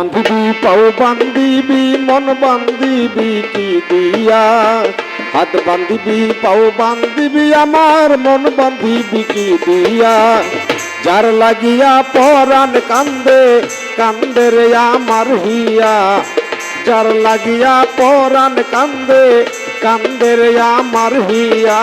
বান্ধিবি, পাও বান্ধিবি, মন বান্ধিবি কি দিয়া? হাত বান্ধিবি, পাও বান্ধিবি, আমার মন বান্ধিবি কি দিয়া? যার লাগিয়া পরাণ কান্দে কান্দে রে আমার হিয়া। যার লাগিয়া পরাণ কান্দে কান্দে রে আমার হিয়া।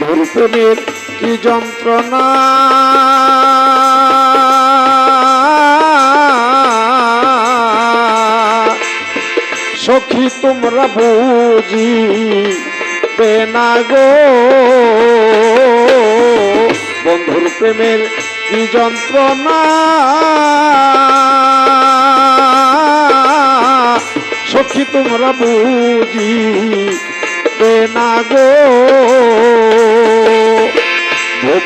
বন্ধুর প্রেমের কি যন্ত্রণা? সখী, তোমরা বুঝি না গো। বন্ধুর প্রেমের কি যন্ত্রণা? সখী, তোমরা বুঝি না গো।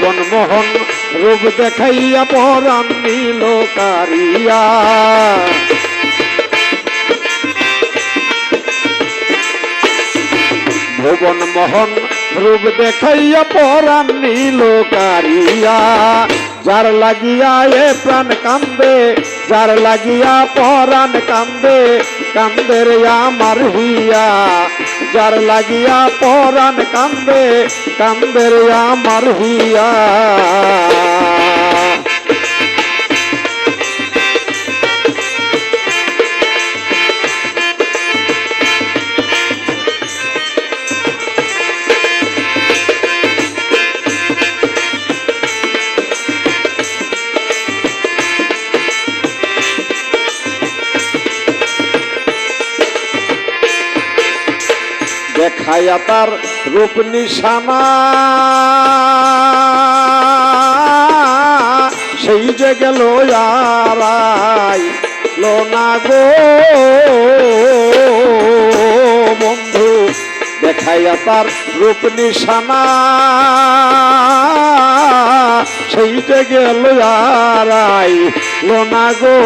ভুবন মোহন রূপ দেখাইয়া পরাণ নীল কারিয়া। ভুবন মোহন রূপ দেখাইয়া পরাণ নীল কারিয়া। যার লাগিয়া এ প্রাণ কান্দে যার লাগিয়া পরাণ কান্দে কান্দে রে আমার হিয়া যার লাগিয়া পরাণ কান্দে কান্দে রে আমার হিয়া দেখাইয়া তার রূপ নিশানা। সেই যে গেল আরাই লোনা গো বন্ধু, দেখাইয়া তার রূপ নিশানা। সেই যে গেল আরাই লোনা গো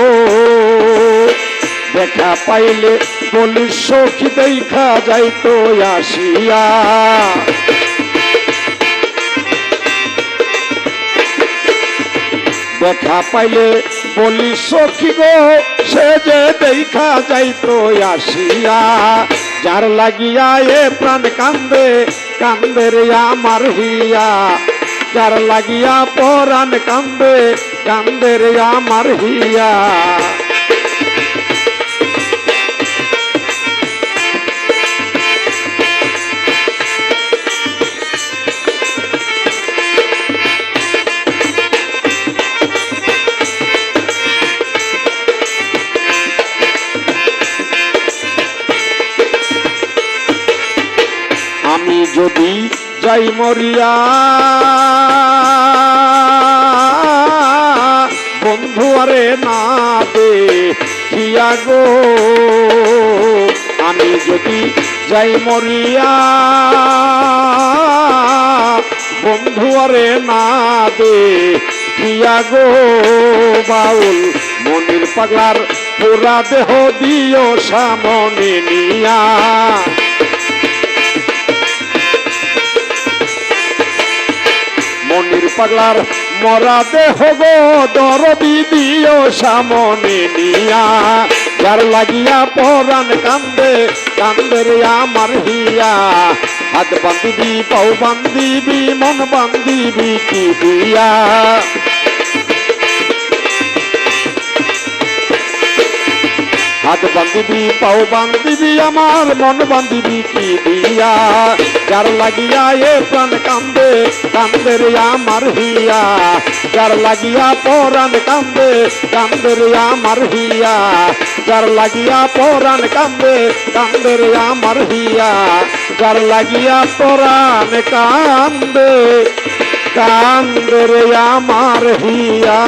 দেখা পাইলে বলি, সখী দেখা যাইতো আসিয়া। দেখা পাইলে বলি, সখী গো, সে যে দেখা যাইতো আসিয়া। যার লাগিয়া এ প্রাণ কান্দে কান্দে রে আমার হিয়া। যার লাগিয়া পরাণ কান্দে কান্দে রে আমার হিয়া। যাই মরিয়া। বন্ধু আরে না দে গো। আমি যদি যাই মরিয়া, বন্ধু আরে না দে গো। বাউল মনির পাগলার পুরা দেহ দিও সামনে নিয়া। মনির পাগলার মরা দেহ গো, দরদি দিও সামনে নিয়া। যার লাগিয়া পরাণ কান্দে কান্দে রে আমার হিয়া। হাত বান্ধিবি, পাও বান্ধিবি, মন বান্ধিবি কি দিয়া? হাত বান্ধিবি, পাও বান্ধিবি, আমার মন বান্ধিবি কি দিয়া? যার লাগিয়া এ প্রাণ কান্দে কান্দে রে আমার হিয়া। যার লাগিয়া পরাণ কান্দে কান্দে রে আমার হিয়া। যার লাগিয়া পরাণ কান্দে কান্দে রে আমার হিয়া। যার লাগিয়া পরাণ কান্দে কান্দে রে আমার হিয়া।